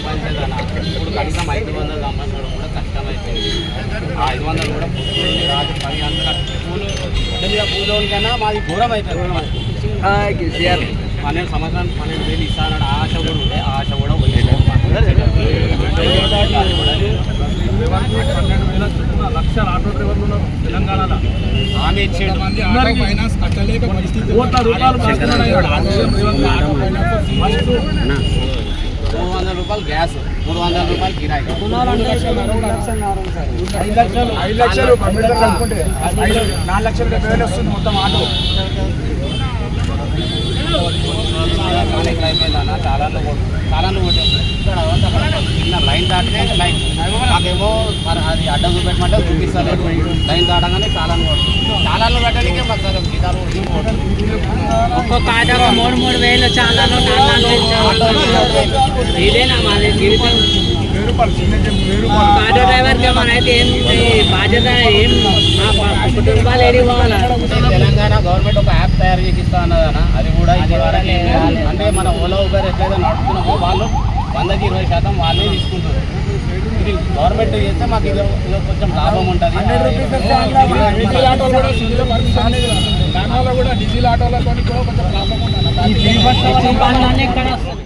సంపాదించేదన్న ఇప్పుడు కనీసం ఐదు వందలు సంపాదించడం కూడా కష్టమైపోయింది. ఆ ఐదు వందలు కూడా పుస్తూరు రాజు పని అంతా పూలు మీద పూలోనికైనా మాది ఘోరం అయిపోయింది. పన్నెండు సంవత్సరానికి పన్నెండు వేలు ఇస్తానని ఆశ కూడా ఉండే ఆ ఆశ కూడా పోయేది పన్నెండు వేల చొప్పున లక్షల ఆటో డ్రైవర్లు ఉన్నారు తెలంగాణలో ఆమె ఇచ్చేడు ఆటో ఫైనాన్స్ రూపాయలు గ్యాస్ మూడు వందల రూపాయలు కిరాయి. ఐదు లక్షలు ఐదు లక్షలు కంప్యూటర్ కలుపుకుంటే ఐదు నాలుగు లక్షల డెబ్బై వేలు వస్తుంది మొత్తం ఆటో చాలా ఎక్కువ అయిపోయిందన్న చాలా చాలా ఇక్కడ అక్కడ చిన్న లైన్ దాటితే లైన్ మాకేమో అది అడ్డం చూపెట్టమంటే చూపిస్తలేదు లైన్ దాటగానే చాలా చాలా పెట్టడానికే మాకు జీతాలు ఒక్కొక్క ఆటోకు మూడు మూడు వేలు చాలా ఇదేనా మాది జీవితం. ఒక ఆటో డ్రైవర్కి మనైతే ఏం ఈ బాధ్యత ఏం కుటుంబాలు ఏడి పోవాలా తెలంగాణ గవర్నమెంట్ ఒక యాప్ తయారు చేసి ఇస్తా అది కూడా ఇది వరకు ఏం లేదు. అంటే మన ఓలా ఉబర్ ఎట్లయితే నడుపుతున్నామో వాళ్ళు వందకి ఇరవై శాతం వాళ్ళే తీసుకుంటారు ఇది గవర్నమెంట్ చేస్తే మాకు ఇది ఇది కొంచెం లాభం ఉంటుంది. డీజిల్ ఆటోలతో కూడా కొంచెం ప్రాబ్లం ఉండాలి